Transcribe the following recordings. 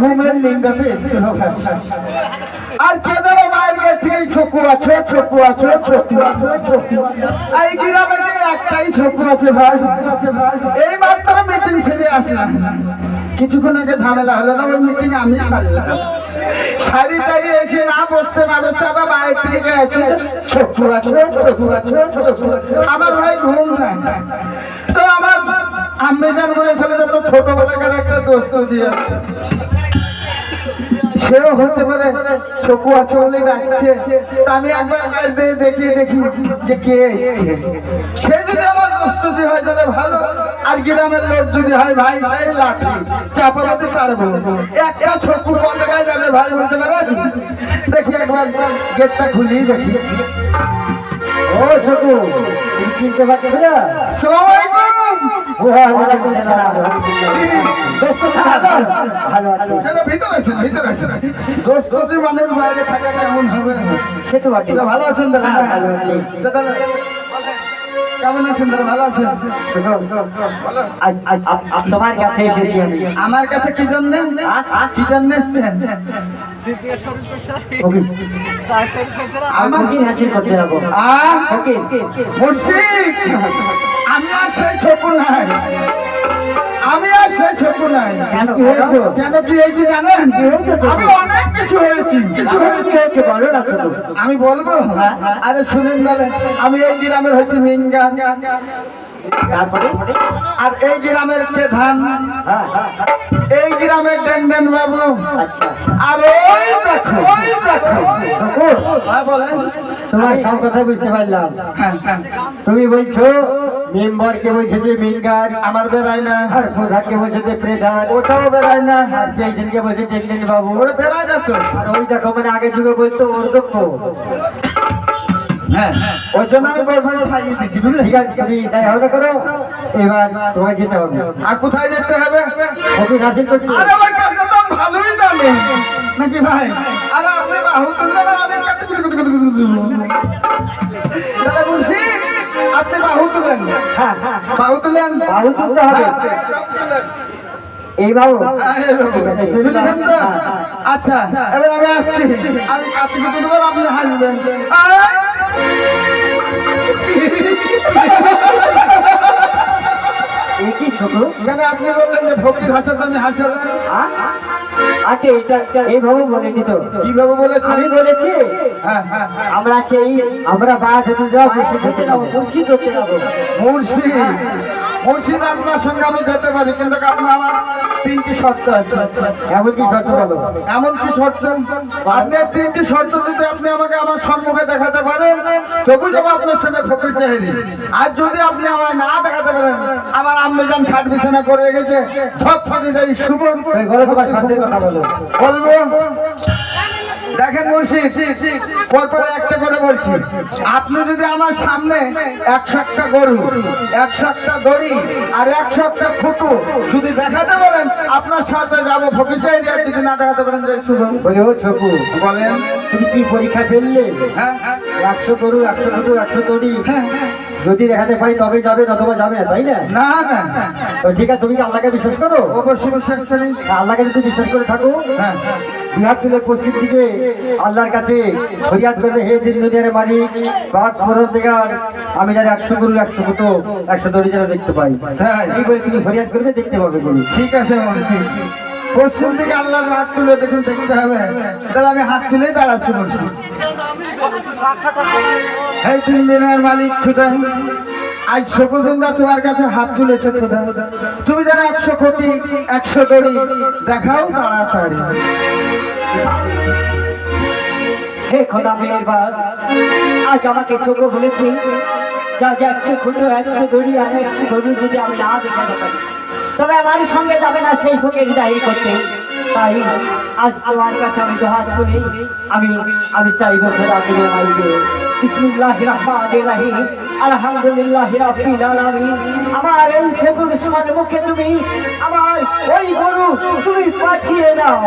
ঘুমের আর মায়ের কাছে একটাই আছে ভাই, এই মাত্র মিটিং কিছুক্ষণ আগে ঝামেলা হলো না, ওই মিটিং আমি সারলাম। সারি তারি এসে না বসতে না বসতে আবার বাইরে থেকে গেছে, ছকু আছে আছে। আমার ভাই ঘুম নাই তো আমার আম্মি জান বলেছিল যে তো ছোটবেলাকার একটা দোস্ত দিয়ে। সেও হতে পারে চকু আছে বলে ডাকছে আমি একবার কাজ দিয়ে দেখি দেখি যে কে এসছে। সে যদি আমার প্রস্তুতি হয় তাহলে ভালো। আর গ্রামের লোক যদি হয়, ভাই, সেই লাঠি। চাপাবাতে পারব। একটা চকু কত গায়ে যাবে, ভাই, বলতে পারেন দেখি একবার, গেটটা খুলিয়ে দেখি। ও তুমি চিনতে পারছ না? সালামালাইকুম। মানুষ বাইরে থাকা কেমন হবে সে তো ভালো আছেন দাদা হ্যাঁ, ভালো আছি। দাদা কেমন আছেন দাদা? ভালো আছেন? তোমার কাছে এসেছি আমি। আমার কাছে কি জন্য? কি জন্য এসছেন? আমার কি হাসিল করতে যাব। আমি আর সেই ছোট নাই। নাই। কেন? কি হয়েছে? কেন কি হয়েছে জানেন? হয়েছে? আমি অনেক কিছু হয়েছি। কি হয়েছে? বলো না আমি বলব? হ্যাঁ, হ্যাঁ। আরে শুনেন তাহলে আমি এই গ্রামের হচ্ছে মিঙ্গা তারপরে? আর এই গ্রামের প্রধান। হ্যাঁ হ্যাঁ। এই গ্রামের ডেন্ডেন বাবু। আচ্ছা। আর ওই দেখো ওই দেখো। শকুর হ্যাঁ বলেন। তোমার সব কথা বুঝতে পারলাম। তুমি বলছো মেম্বারকে বলছো যে মেম্বার আমার বেড়ায় না। আর প্রধানকে বলছো যে প্রধান ওটাও বেড়ায় না। আর যেদিনকে বলছো বাবু। ওরা বেড়ায় না তো। আর ওই দেখো মানে আগে যুগে বলতো ওর দক্ষ হ্যাঁ ওই জন্য আমি বলবেন সাজিয়ে দিচ্ছি বুঝলে ঠিক আছে তুমি তাই হবে করো এবার তোমায় যেতে হবে আর কোথায় যেতে হবে কবি নাসিল করতে আরে ওর কাছে তো ভালোই জানে নাকি ভাই আরে আপনি বাহু তুলবেন আর আমি কাটু কুটু কুটু কুটু কুটু কুটু। তাহলে মুর্শিদ আপনি বাহু তুলেন হ্যাঁ হ্যাঁ বাহু তুলেন বাহু তুলতে হবে। হ্যাঁ, সব তুলেন। এই বাবু হ্যাঁ, এই বাবু। ঠিক আছে তুলেছেন তো হ্যাঁ, হ্যাঁ। আচ্ছা এবার আমি আসছি আমি আপনি হাসবেন আরে! কি ছোট কেন আপনি বললেন যে ফকির হাসাতে আমি হাসালেন আচ্ছা এটা এইভাবে বলেনি তো। কীভাবে বলেছেন? আমি বলেছি হ্যাঁ হ্যাঁ হ্যাঁ। আমরা সেই আমরা বাদ হতে যাব মুর্শিদ। হতে যাব। মুর্শিদ। মুর্শিদ আপনার সঙ্গে আমি যেতে পারি কিন্তু আপনার আমার তিনটি শর্ত আছে। এমন কি শর্ত বলো? এমন কি শর্ত? আপনি তিনটি শর্ত যদি আপনি আমাকে আমার সম্মুখে দেখাতে পারেন তবু যাব আপনার সঙ্গে ফকির চাহিদি আর যদি আপনি আমায় না দেখাতে পারেন আমার আম্মি যান খাট বিছানা করে গেছে ধপ ফাঁকি যাই শুভ বলব? দেখেন মুর্শিদ পরপর একটা করে বলছি। আপনি যদি আমার সামনে একশো একটা গরু একশো একটা দড়ি আর একশো একটা ফুটু যদি দেখাতে পারেন আপনার সাথে যাব ফকির চাই যদি না দেখাতে পারেন যে শুভ। ছকু বলেন। তুমি কি পরীক্ষা ফেললে? হ্যাঁ। একশো গরু একশো গরু একশো দড়ি? হ্যাঁ। যদি দেখাতে পাই তবে যাবে অথবা যাবে না, তাই না? না না তো ঠিক আছে তুমি কি আল্লাহকে বিশ্বাস করো? অবশ্যই বিশ্বাস করি। আল্লাহকে যদি বিশ্বাস করে থাকো। হ্যাঁ। বিহার তুলে পশ্চিম দিকে আল্লাহর কাছে ফরিয়াদ করবে হে দিন দুনিয়ার মালিক বাঘ ফরন দেখার আমি যারা একশো গরু একশো মতো একশো দড়ি যারা দেখতে পাই। তাই? এই বলে তুমি ফরিয়াদ করবে দেখতে পাবে গরু। ঠিক আছে পশ্চিম থেকে আল্লাহর হাত তুলে দেখুন দেখতে হবে তাহলে আমি হাত তুলে দাঁড়াচ্ছি, বলছি। এই তিন দিনের মালিক খুদা, আজ শকুন্দা তোমার কাছে হাত তুলেছে খুদা। তুমি যেন একশো কোটি, একশো দড়ি দেখাও তাড়াতাড়ি। হে খোদা আজ আমাকে চোখ বলেছি, যা যা একশো খুঁটো একশো দড়ি আর একশো দড়ি যদি আমি না দেখাতে পারি। তবে আমার সঙ্গে যাবে না সেই ফোকের দায়ী করতে। তাই আজ তোমার কাছে আমি দুহাত তুলি আমি আমি চাইব খোদা তুমি আমাকে বিসমিল্লাহ রহমান রহিম। আলহামদুলিল্লাহ রাব্বিল আলামিন। আমার এই সেতুর সম্মুখে তুমি আমার ওই গরু তুমি দাও!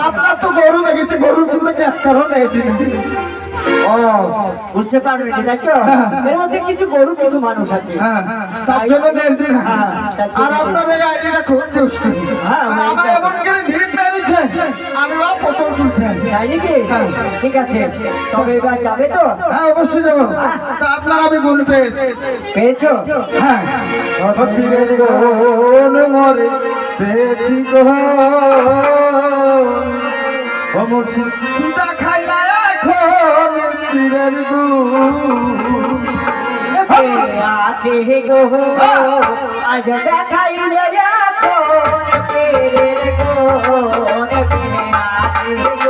আপনার তো গরু দেখেছে গরু কিন্তু কারণ ও বুঝতে পারবে তাই তো? এর মধ্যে কিছু গরু কিছু মানুষ আছে। হ্যাঁ, হ্যাঁ, হ্যাঁ, হ্যাঁ। আমি ফটো তাই নাকি? হ্যাঁ। ঠিক আছে। তবে এবার যাবে তো? হ্যাঁ অবশ্যই যাব। তা আপনার আমি গুণ পেয়েছি। পেয়েছ? হ্যাঁ। মরে পেয়েছি গো। মুর্শিদ দেখাইলা এখন পীরের গুণ। আছে গো। আজ দেখাইলে এখন পেরের গোন আছে গো।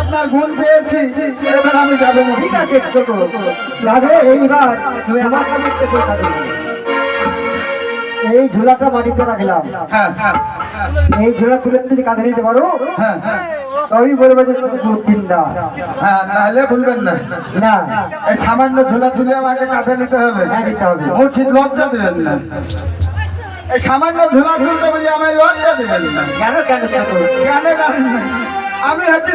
আপনার গুণ পেয়েছি এবার আমি যাব। ঠিক আছে ছোট। যাবে এইবার তুমি এই ঝোলাটা মাটিতে রাখলাম। হ্যাঁ হ্যাঁ। এই ঝোলা তুলে যদি কাঁধে নিতে পারো? হ্যাঁ হ্যাঁ। তবেই বলবে যে শুধু দুধ তিনটা হ্যাঁ নাহলে ভুলবেন না। না। এই সামান্য ঝোলা তুলে আমাকে কাঁধে নিতে হবে। হ্যাঁ নিতে হবে। মুর্শিদ লজ্জা দেবেন না। এই সামান্য ঝোলা তুলতে বলি আমায় লজ্জা দেবেন না। কেন কেন কেন জানেন না? আমি হচ্ছে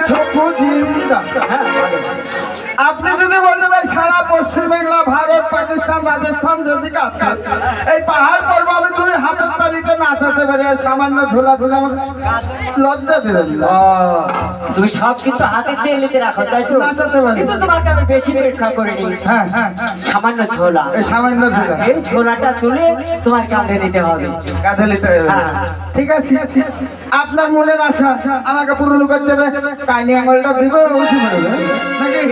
আপনি যদি বলতে ভাই সারা পশ্চিম বাংলা ভারত পাকিস্তান রাজস্থান যেদিকে আছে এই পাহাড় পর্ব আমি দুই হাতের তালিতে নাচাতে পারি আর সামান্য ঝোলা ঝোলা লজ্জা দেবেন না। তুমি সব কিছু হাতে নিতে রাখো তাই তো? নাচাতে পারি। কিন্তু তোমাকে আমি বেশি পরীক্ষা করিনি। হ্যাঁ হ্যাঁ হ্যাঁ। সামান্য ঝোলা। এই সামান্য ঝোলা। এই ঝোলাটা তুলে তোমার কাঁধে নিতে হবে। কাঁধে নিতে হবে। হ্যাঁ। ঠিক আছে। আপনার মনের আশা আমাকে পূরণ করতে দেবে কাইনি আঙুলটা দিব নাকি?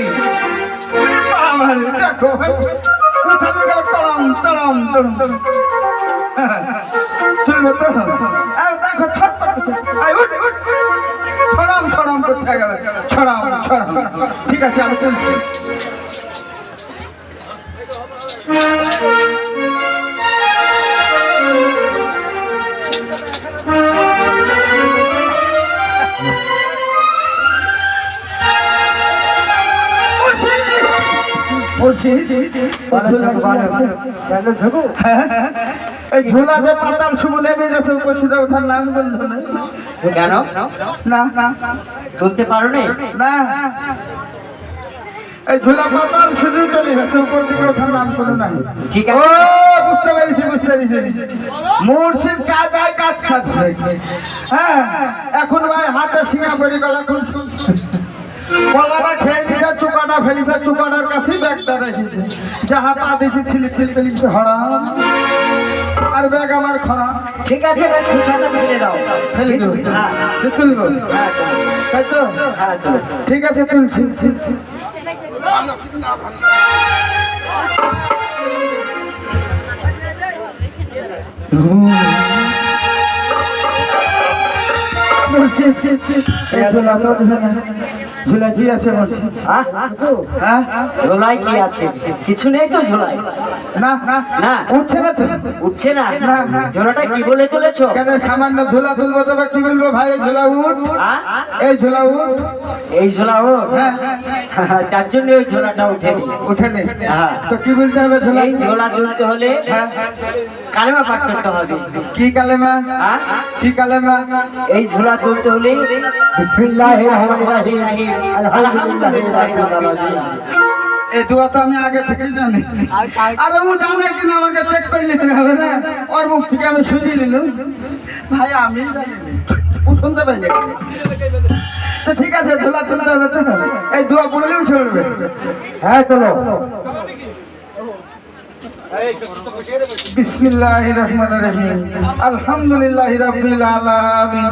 দেখো। তরম দেখো ছড়াম ছড়াম গেল ছড়াম ছড়াম। ঠিক আছে, আমি তুলছি। ঝোঁকো? এই ঝোলা যে পাতাল উপস্থিত ওঠার নাম বলল কেন? না। তুলতে পারো না। এই ঝোলা পাতাল শুধু চলে গেছে উপর দিকে ওঠার নাম কোনো নাই। ঠিক ও বুঝতে পেরেছি বুঝতে পেরেছি। মুর্শিদ কাজ আয় কাজ সাজছে। হ্যাঁ এখন ভাই হাতে শিঙা পড়ে গেল এখন শুনছে কলাটা খেয়ে নিছে চুকাটা ফেলিছে চুকাটার কাছেই ব্যাগটা রেখেছে যাহা পা দিছি ছিলিপ ফিলতে হরাম আর ব্যাগ আমার খরা। ঠিক আছে এবার খুশাটা ফেলে দাও। ফেলে দেবো হ্যাঁ যে হ্যাঁ তাই তো? হ্যাঁ ঠিক আছে তুলছি। মুর্শিদ ঝোলা তো কি আছে বলছি হ্যাঁ কি আছে? কিছু নেই তো ঝোলাই না। না। উঠছে না তো। উঠছে না। ঝোলাটা কি বলে তুলেছো? কেন সামান্য ঝোলা তুলবো তবে কি বলব ভাই? ঝোলা উঠ? এই ঝোলা উঠ। এই ঝোলা ও হ্যাঁ। তার জন্য ওই ঝোলাটা উঠেনি। উঠে নে। হ্যাঁ। তো কি বলতে হবে ঝোলা? এই ঝোলা তুলতে হলে হ্যাঁ। কালেমা পাঠ করতে হবে। কি কালেমা? কি কালেমা? এই ঝোলা বিসমিল্লাহির রহমানির রাব্বিল আলামিন এই দোয়া তো আমি আগে থেকে জানি। আরে ও জানে কিনা আমাকে চেক করে নিতে হবে না। ওর মুখ থেকে আমি শুনিয়ে নিলাম। ভাই আমি ও শুনতে পাইনি। তো ঠিক আছে ঝোলা তুলতে হবে তো। এই দোয়া পড়লে উঠে হ্যাঁ চলো। বিসমিল্লাহ রহমান রহিম। আলহামদুলিল্লাহ রবিল আলামিন।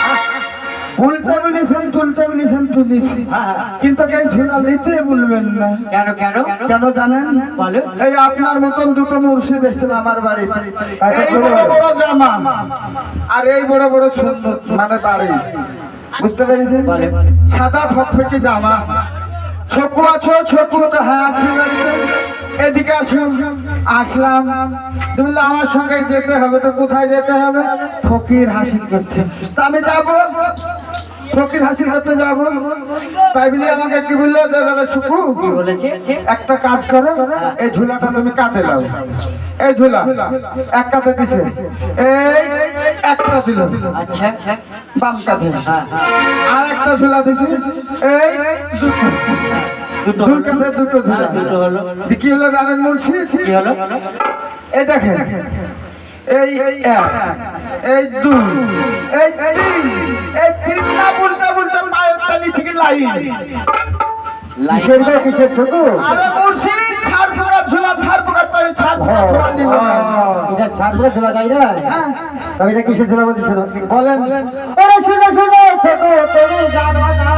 বলেছেন তুলতে বলেছেন তুলিছি কিন্তু এই নিতে বলবেন না। কেন কেন? কেন জানেন? এই আপনার মতন দুটো মুর্শিদ এসেছিল আমার বাড়িতে। এই বড় বড় জামা। আর এই বড় বড় সুন্দর মানে দাড়ি। বুঝতে পেরেছেন। সাদা ফটফটি জামা। ছকু আছো ছকু তো হ্যাঁ আছি বাড়িতে। এদিকে আসো আসলাম। তুমি আমার সঙ্গে যেতে হবে তো কোথায় যেতে হবে? ফকির হাসিল করতে তা আমি যাব। ফকির হাসিল করতে যাব। তাই বলে আমাকে কি বলল দাদা বলেছে? একটা কাজ করো। এই ঝুলাটা তুমি কাঁদে লাও এই ঝুলা এক কাঁধে দিছে। এই একটা ছিল বাম কাঁধে আর একটা ঝুলা দিছে। এই দুটো কাঁধে দুটো ঝুলা। হ্যাঁ, দুটো হলো। কি হলো জানেন মুর্শিদ। কি হলো? এই দেখেন। এই এক এই দুই এই তিন এই তিনটা উল্টা উল্টা পায়ের তালি থেকে লাইন। কিসের গো কিসের ছোট আরে মুর্শিদ ছাড় পোকা ঝুলা ছাড় পোকা তাই ছাড় পোকা ঝুলা নিব। না। এটা ছাড়বো ঝোলা তাই না? হ্যাঁ, তবে এটা কিসের ঝোলা বলছি শোনো। বলেন। ওরে শুনে শুনে ছোট তুমি জানো না।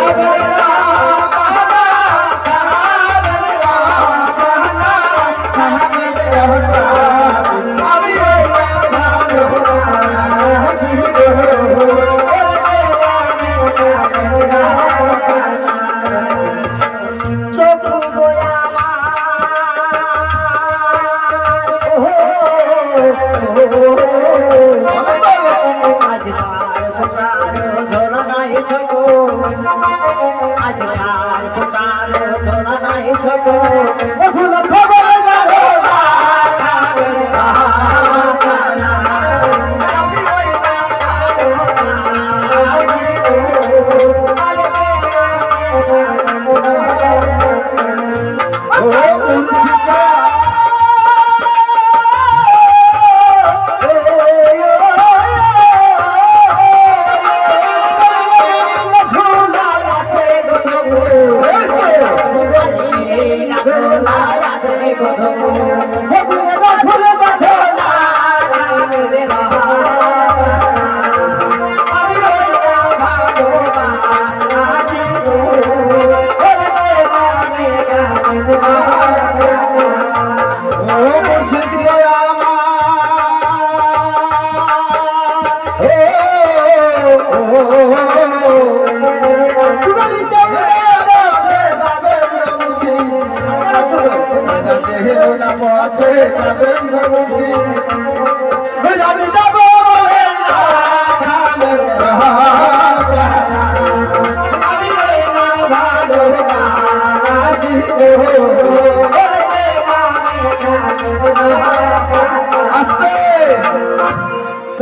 ছোট ওঠুন আমি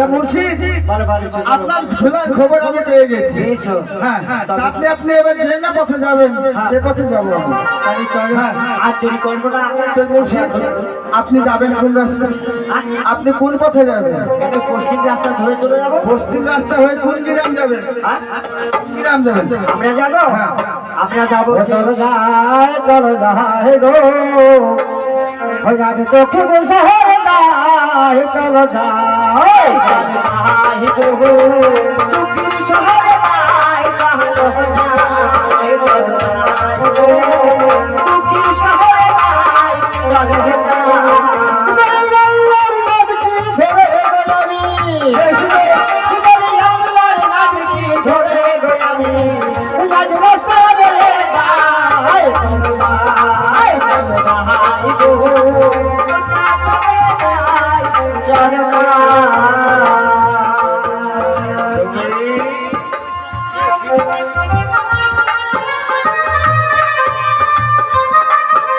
মুর্শিদ। ভালো ভালো ছিল। আপনার ঝোলার খবর আমি পেয়ে গেছি। হ্যাঁ হ্যাঁ আপনি আপনি এবার যে না পথে যাবেন সে পথে যাব আমি। হ্যাঁ। মুর্শিদ আপনি কোন রাস্তায় আপনি কোন পথে যাবেন? পশ্চিম রাস্তা ধরে চলে যাব? পশ্চিম রাস্তা হয়ে কোন গ্রাম যাবেন? হ্যাঁ? গ্রাম যাবেন? আমরা যাব? হ্যাঁ। আমরা যাব চলো যাই চলো যাই গো। ওই যাবে তো খুব শহর চলো যাই যাই গো চুপির শহর চলো